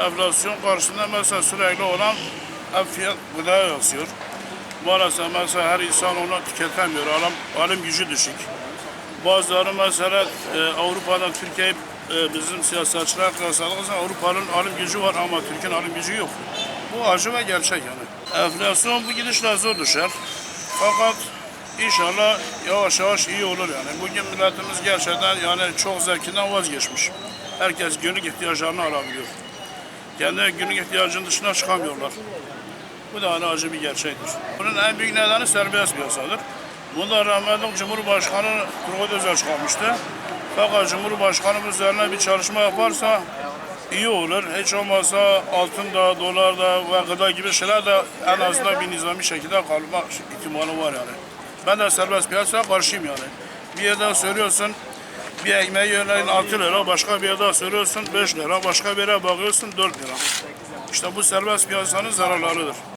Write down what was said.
Enflasyon karşısında mesela sürekli olan fiyat gıda yazıyor. Maalesef mesela her insan onu tüketemiyor. Alım, alım gücü düşük. Bazıları mesela e, Avrupa'dan Türkiye'yi e, bizim siyasetçiler kıyasladığımız zaman Avrupa'nın alım gücü var ama Türkiye'nin alım gücü yok. Bu acı ve gerçek yani. Enflasyon bu gidişle zor düşer. Fakat inşallah yavaş yavaş iyi olur yani. Bugün milletimiz gerçekten yani çok zevkinden vazgeçmiş. Herkes günlük ihtiyaçlarını alabiliyor. Kendi günlük ihtiyacının dışına çıkamıyorlar. Bu da hani acı bir gerçektir. Bunun en büyük nedeni serbest piyasadır. Bunda rahmetli Cumhurbaşkanı Turgut Özel çıkarmıştı. Fakat Cumhurbaşkanı üzerine bir çalışma yaparsa iyi olur. Hiç olmazsa altın da, dolar da ve gıda gibi şeyler de en azından bir nizami şekilde kalma ihtimali var yani. Ben de serbest piyasaya karşıyım yani. Bir yerden söylüyorsun bir ekmeği örneğin 6 lira, başka bir yerde söylüyorsun 5 lira, başka bir yere bakıyorsun 4 lira. İşte bu serbest piyasanın zararlarıdır.